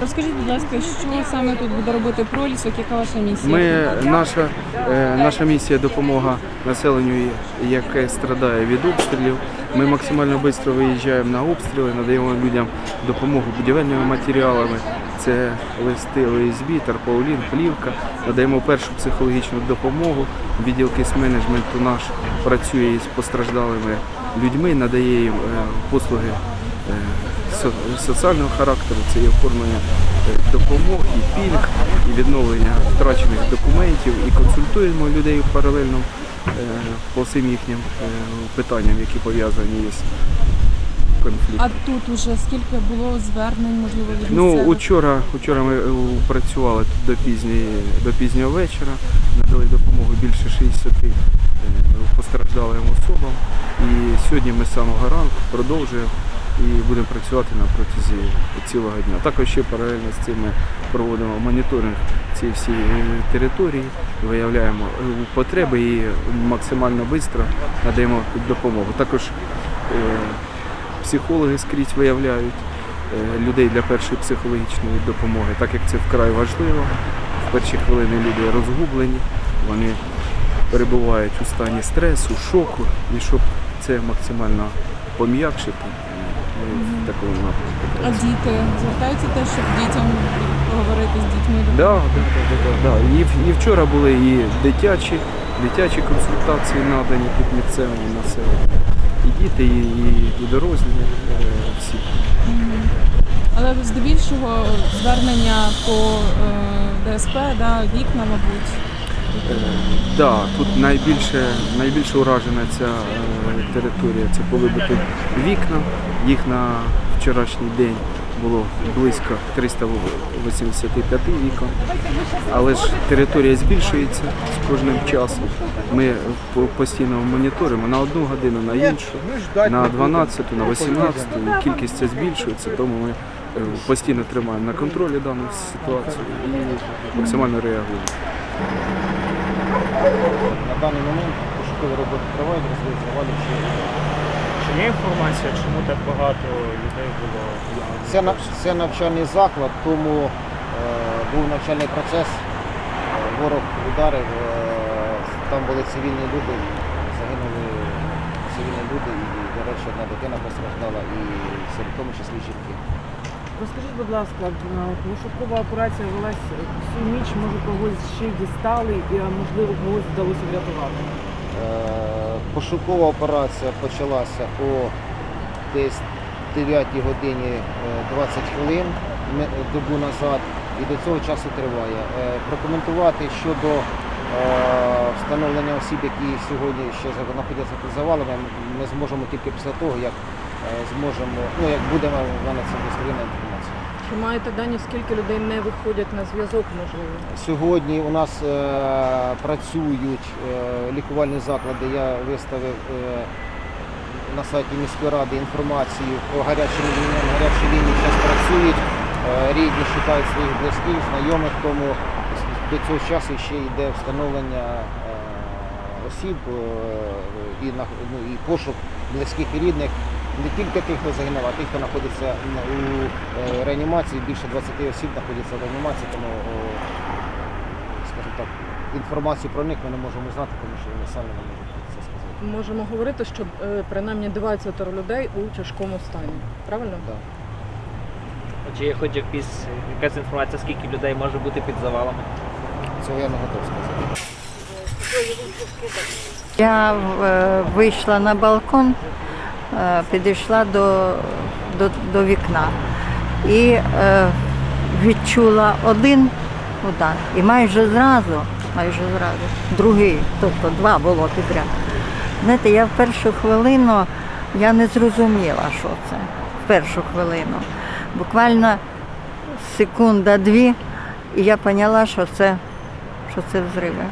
Розкажіть, будь ласка, що саме тут буде робити пролісок, яка ваша місія? Ми, наша, е, наша місія допомога населенню, яке страдає від обстрілів. Ми максимально швидко виїжджаємо на обстріли, надаємо людям допомогу будівельними матеріалами. Це листи ОСБ, тарпаулін, плівка. Надаємо першу психологічну допомогу. Відділ кейс-менеджменту наш працює із постраждалими людьми, надає їм е, послуги соціального характеру, це і оформлення е, допомог, і пільг, і відновлення втрачених документів, і консультуємо людей паралельно е, по всім їхнім е, питанням, які пов'язані з конфліктом. А тут уже скільки було звернень, можливо, від Ну, учора, учора ми працювали тут до, пізні, до пізнього вечора, надали допомогу більше 60 е, постраждалим особам. І сьогодні ми з самого ранку продовжуємо і будемо працювати на протязі цілого дня. Також ще паралельно з цим ми проводимо моніторинг цієї всієї території, виявляємо е, потреби і максимально швидко надаємо допомогу. Також е, психологи скрізь виявляють е, людей для першої психологічної допомоги, так як це вкрай важливо. В перші хвилини люди розгублені, вони перебувають у стані стресу, шоку, і щоб це максимально пом'якшити, такому напрямку. А діти звертаються теж, щоб дітям поговорити з дітьми? Да, да, да, да, да. І, і вчора були і дитячі, дитячі консультації надані тут місцевому населенню. І діти, і, і, і дорослі е, всі. Але здебільшого звернення по е, ДСП, да, вікна, мабуть. Е, Да, тут найбільше, найбільше уражена ця е, територія. Це повибиті вікна. Їх на вчорашній день було близько 385 вікон. Але ж територія збільшується з кожним часом. Ми постійно моніторимо на одну годину, на іншу, на 12, на 18. І кількість ця збільшується, тому ми е, постійно тримаємо на контролі дану ситуацію і максимально реагуємо. На даний момент пошукові роботи тривають, розвитку завалюючи. Чи є інформація, чому так багато людей було? Це, це навчальний заклад, тому е, був навчальний процес, е, ворог ударив, е, там були цивільні люди, загинули цивільні люди, і, до речі, одна дитина постраждала, і в тому числі жінки. Розкажіть, будь ласка, е, пошукова операція велась всю ніч, може когось ще дістали, і можливо когось вдалося врятувати. Е, Пошукова операція почалася о десь 9 годині е, 20 хвилин добу назад і до цього часу триває. Е, Прокоментувати щодо е, встановлення осіб, які сьогодні ще знаходяться під завалами, ми зможемо тільки після того, як е, зможемо, ну як будемо в мене це достовірна інформація. Чи маєте дані, скільки людей не виходять на зв'язок, можливо? Сьогодні у нас е, працюють е, лікувальні заклади. Я виставив е, на сайті міської ради інформацію по гарячим лініям. Гарячі лінії зараз працюють. Е, рідні шукають своїх близьких, знайомих, тому до цього часу ще йде встановлення е, осіб е, і, на- ну, і пошук близьких і рідних. Не тільки тих, хто загинув, а тих, хто знаходиться у е, реанімації, більше 20 осіб знаходяться в реанімації, тому, скажімо так, інформацію про них ми не можемо знати, тому що вони самі не можуть це сказати. Можемо говорити, що е, принаймні 20 людей у тяжкому стані. Правильно? Да. Чи є хоч якісь, якась інформація, скільки людей може бути під завалами? Цього я не готов сказати. Я е, вийшла на балкон, підійшла до, до, до вікна і е, відчула один удар. І майже зразу, майже зразу, другий, тобто два було підряд. Знаєте, я в першу хвилину я не зрозуміла, що це. В першу хвилину. Буквально секунда-дві, і я поняла, що це, що це взриви,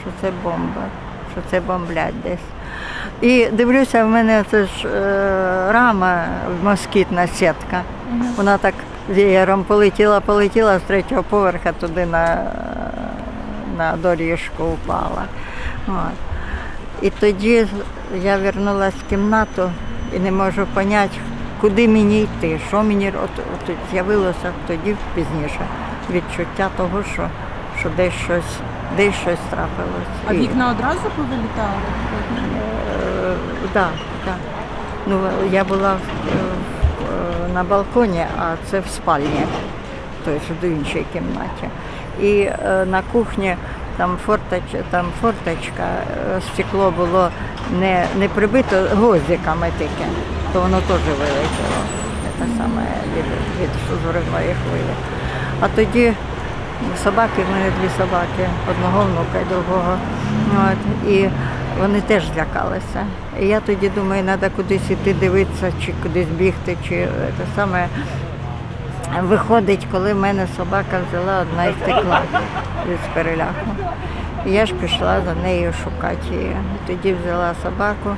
що це бомба, що це бомблять десь. І дивлюся, в мене це ж е, рама москітна сітка. Вона так веєром полетіла, полетіла з третього поверха туди на, на доріжку упала. От. І тоді я вернулася в кімнату і не можу зрозуміти, куди мені йти, що мені от, от з'явилося тоді пізніше відчуття того, що, що десь щось, десь щось трапилось. А вікна одразу повилітали? Е, да, да. Ну, я була в, е, на балконі, а це в спальні, тобто в іншій кімнаті. І е, на кухні там, форточ, там форточка, е, стекло було не, не прибито гвоздиками тільки, то воно теж вилетіло. Те саме від, від зорової хвилі. А тоді собаки, в мене дві собаки, одного внука і другого. От, і вони теж злякалися. І я тоді думаю, треба кудись іти дивитися, чи кудись бігти, чи те саме. Виходить, коли в мене собака взяла одна і втекла від переляку. Я ж пішла за нею шукати її. Тоді взяла собаку.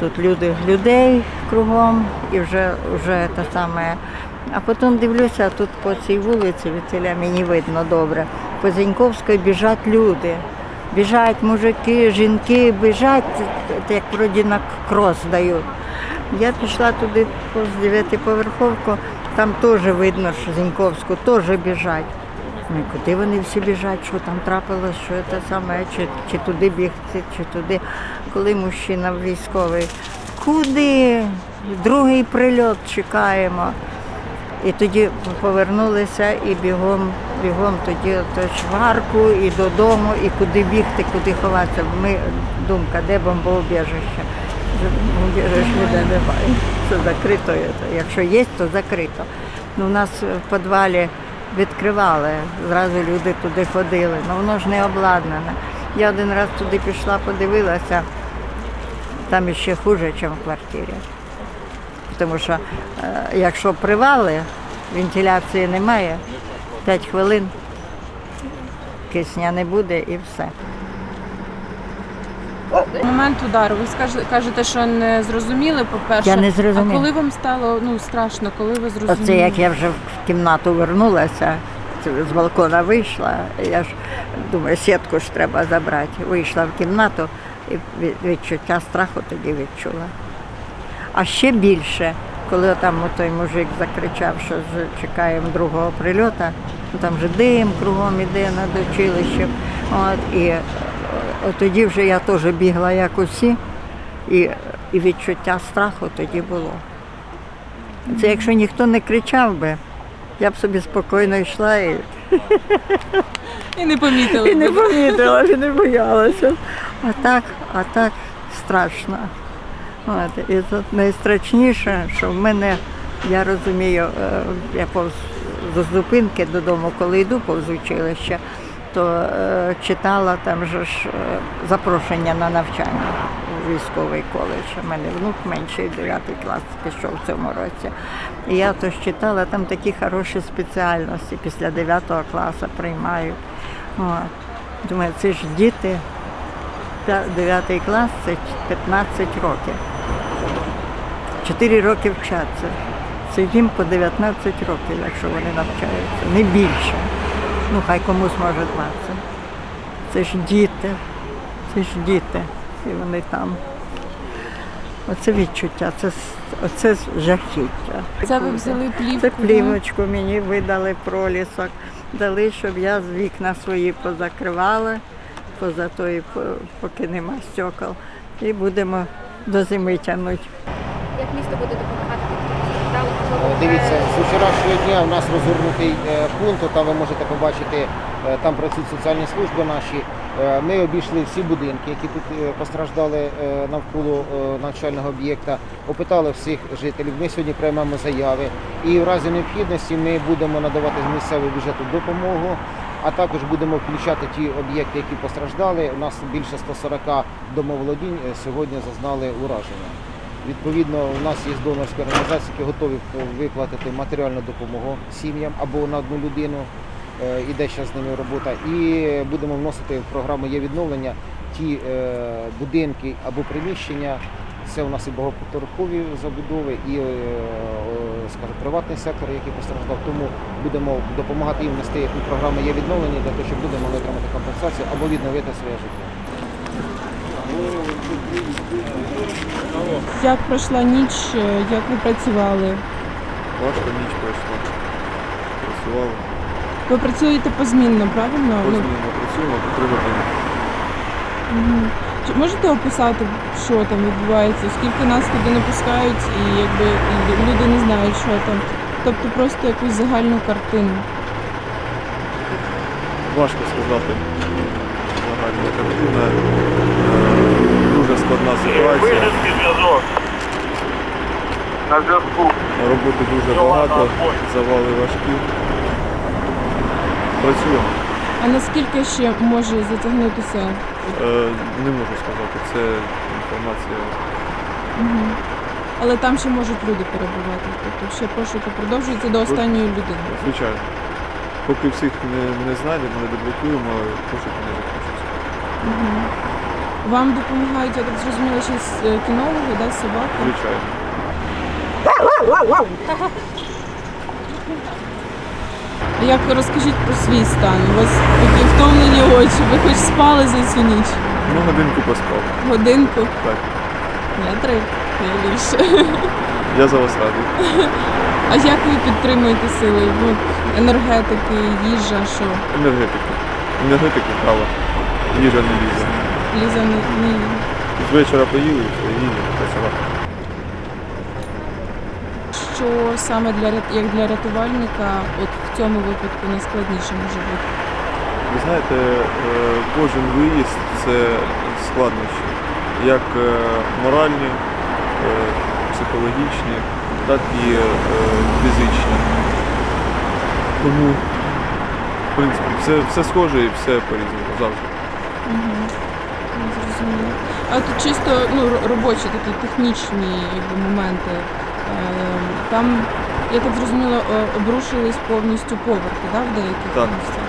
Тут люди людей кругом і вже, вже те саме. А потім дивлюся, тут по цій вулиці, від мені видно добре. По Зіньковської біжать люди. Біжать мужики, жінки, біжать, як вроді на крос дають. Я пішла туди повз дев'ятиповерховку, там теж видно, що Зіньковську теж біжать. Ну, куди вони всі біжать, що там трапилось, що це саме, чи, чи туди бігти, чи туди. Коли мужчина військовий, куди? Другий прильот чекаємо. І тоді повернулися і бігом, бігом тоді то шварку і додому, і куди бігти, куди ховатися. Ми думка, де бомбоубіжище. Бомбоубіжищ ніде немає. Це закрито. Якщо є, то закрито. Ну, у нас в підвалі відкривали, зразу люди туди ходили. Ну воно ж не обладнане. Я один раз туди пішла, подивилася, там ще хуже, ніж в квартирі. Тому що е, якщо привали, вентиляції немає, 5 хвилин кисня не буде і все. Момент удару. Ви кажете, що не зрозуміли, по-перше. Я не зрозуміла. А коли вам стало ну, страшно, коли ви зрозуміли? Оце як я вже в кімнату вернулася, з балкона вийшла, я ж думаю, сітку ж треба забрати. Вийшла в кімнату і відчуття страху тоді відчула. А ще більше, коли там той мужик закричав, що чекаємо другого прильота, ну, там вже дим кругом іде над училищем. От, і е, от тоді вже я теж бігла як усі, і, і відчуття страху тоді було. Це якщо ніхто не кричав би, я б собі спокійно йшла і, І не помітили. і не помітила, і не боялася. А так, а так страшно. От, і це найстрашніше, що в мене, я розумію, е, я повз з зупинки додому, коли йду повз училище, то е, читала там же ж е, запрошення на навчання у військовий коледж. У мене внук менший, 9 клас пішов в цьому році. І я то ж читала, там такі хороші спеціальності після 9 класу приймають. Думаю, це ж діти, 9 клас це 15 років. 4 роки вчаться. Це їм по 19 років, якщо вони навчаються, не більше. Ну, хай комусь може 20. Це ж діти, це ж діти. І вони там. Оце відчуття, це, оце жахіття. Це ви взяли плівку. Це плівочку мені видали пролісок. Дали, щоб я з вікна свої позакривала, поза тої, по- поки нема стекол. І будемо до зими тягнути. Як місто буде допомагати Е, Дивіться, з вчорашнього дня у нас розгорнутий е, пункт, там ви можете побачити, е, там працюють соціальні служби наші. Ми обійшли всі будинки, які тут постраждали навколо навчального об'єкта, опитали всіх жителів. Ми сьогодні приймемо заяви і в разі необхідності ми будемо надавати з місцевого бюджету допомогу, а також будемо включати ті об'єкти, які постраждали. У нас більше 140 домоволодінь сьогодні зазнали ураження. Відповідно, у нас є донорські організації, які готові виплатити матеріальну допомогу сім'ям або на одну людину. Е, Іде ще з ними робота. І будемо вносити в програму є відновлення ті е, будинки або приміщення. Це у нас і багатоповерхові забудови, і е, скажімо, приватний сектор, який постраждав. Тому будемо допомагати їм внести програму є відновлення для того, щоб люди могли отримати компенсацію або відновити своє життя. Як пройшла ніч, е, як ви працювали? Важко ніч пройшла. Працювали. Ви працюєте позмінно, правильно? Ну, Позмінно працюємо по три години. Мгм. Чи можете описати, що там відбувається? Скільки нас туди не пускають, і якби і люди не знають, що там. Тобто просто якусь загальну картину. Важко сказати. Загальна картина. Дуже складна ситуація. На зв'язку. Роботи дуже багато, завали важкі. Працюємо. А наскільки ще може затягнутися? Е, Не можу сказати, це інформація. Мгм. Але там ще можуть люди перебувати. Тобто ще пошуки продовжуються до останньої людини. Звичайно. Поки всіх не, не знайдемо, не деблокуємо, пошуки не закінчаться. Мгм. Вам допомагають, я так зрозуміла, з е, кінологи, да, собаки? Звичайно. Як ви розкажіть про свій стан? У вас такі втомлені очі. Ви хоч спали за цю ніч? Ну, годинку поспав. Годинку? Так. Не три, не більше. Я за вас радий. А як ви підтримуєте сили? Ну, енергетики, їжа, що? Енергетика. Енергетика кава. Їжа не лізе. Ліза не, не З вечора поїли і працювати. що саме для рят- як для рятувальника, от в цьому випадку найскладніше може бути? Ви знаєте, е, кожен виїзд це складнощі. Як е, моральні, е, психологічні, так і е, фізичні. Тому, в принципі, все, все схоже і все по-різному завжди. Угу. Зрозуміло. А тут чисто ну, робочі такі технічні якби, моменти. Е, Там, я так зрозуміла, обрушились повністю поверхи да, в деяких Так. місцях.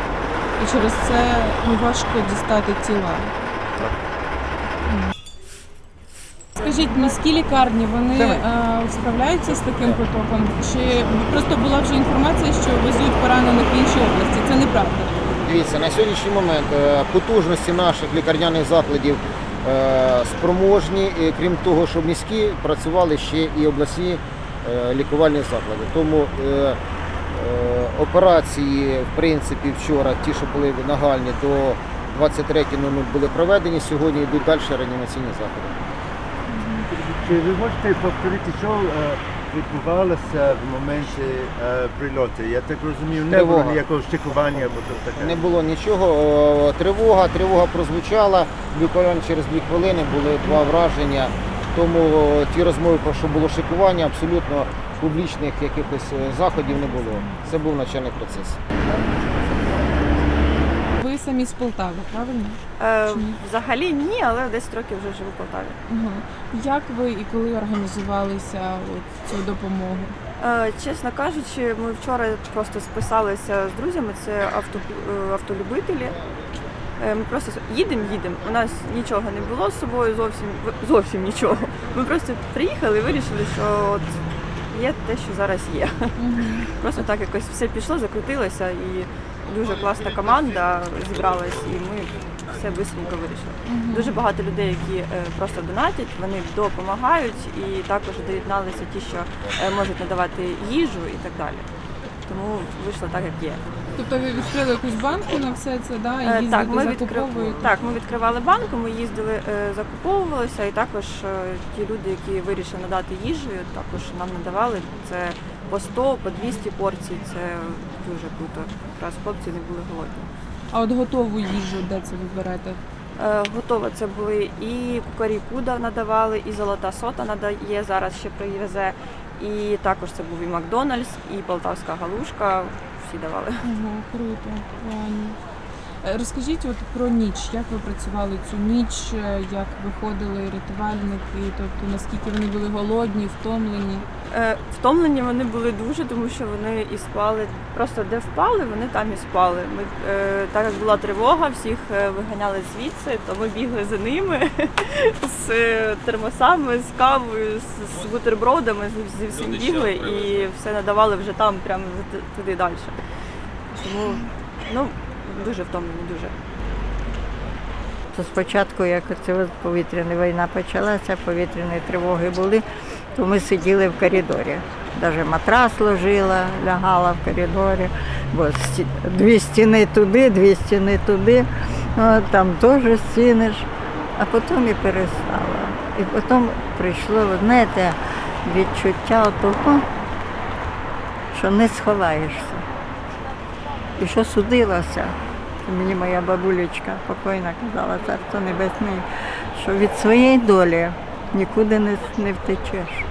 І через це ну, важко дістати тіла. Так. Скажіть, міські лікарні вони е, справляються з таким потоком? Чи просто була вже інформація, що везуть поранених в інші області? Це неправда. Дивіться, на сьогоднішній момент е, потужності наших лікарняних закладів е, спроможні, крім того, що міські працювали ще і обласні е, лікувальні заклади. Тому операції, в принципі, вчора, ті, що були нагальні, до 23.00 були проведені. Сьогодні йдуть далі реанімаційні заходи. Чи ви можете повторити, що відбувалося в моменті е, прильоту? Я так розумію, не Тривога. було ніякого штикування або то таке. Не було нічого. О, Тривога, тривога прозвучала. Буквально через дві хвилини були два враження. Тому о, ті розмови про що було шикування, абсолютно публічних якихось е, заходів не було. Це був навчальний процес. Самі з Полтави, правильно? Е, Чи ні? взагалі ні, але 10 років вже живу в Полтаві. Угу. Як ви і коли організувалися от, цю допомогу? Е, чесно кажучи, ми вчора просто списалися з друзями, це авто, е, автолюбителі. Е, Ми просто їдемо, їдемо. У нас нічого не було з собою, зовсім зовсім нічого. Ми просто приїхали і вирішили, що от є те, що зараз є. Просто так якось все пішло, закрутилося і дуже класна команда зібралась, і ми все швидко вирішили. Дуже багато людей, які е, просто донатять, вони допомагають і також доєдналися ті, що е, можуть надавати їжу і так далі. Тому вийшло так, як є. Тобто ви відкрили якусь банку на все це, да? і Е, їздите, Так, ми відкрив... закуповуєте? так, ми відкривали банку, ми їздили, е, закуповувалися, і також е, ті люди, які вирішили надати їжу, також нам надавали це по 100, по 200 порцій. Це дуже круто. Якраз хлопці не були голодні. А от готову їжу, де це ви берете? Е, Готово. Це були і кукарі куда надавали, і золота сота надає зараз ще привезе. І також це був і Макдональдс, і Полтавська галушка. Всі давали. Ого, круто, класно. Е, Розкажіть от про ніч, як ви працювали цю ніч, е, як виходили рятувальники, тобто наскільки вони були голодні, втомлені. Е, Втомлені вони були дуже, тому що вони і спали. Просто де впали, вони там і спали. Ми, е, так як була тривога, всіх виганяли звідси, то ми бігли за ними з термосами, з кавою, з, з бутербродами, зі всім бігли і все надавали вже там, прямо за- туди далі. Тому ну, дуже втомлені, дуже. то спочатку, як це повітряна війна почалася, повітряні тривоги були, то ми сиділи в коридорі. Навіть матрас ложила, лягала в коридорі, бо дві стіни туди, дві стіни туди, От, там теж стіни ж. А потім і перестала. І потім прийшло, знаєте, відчуття того, що не сховаєшся. І що судилася, це мені моя бабулечка покойна казала, царство небесне, що від своєї долі нікуди не, не втечеш.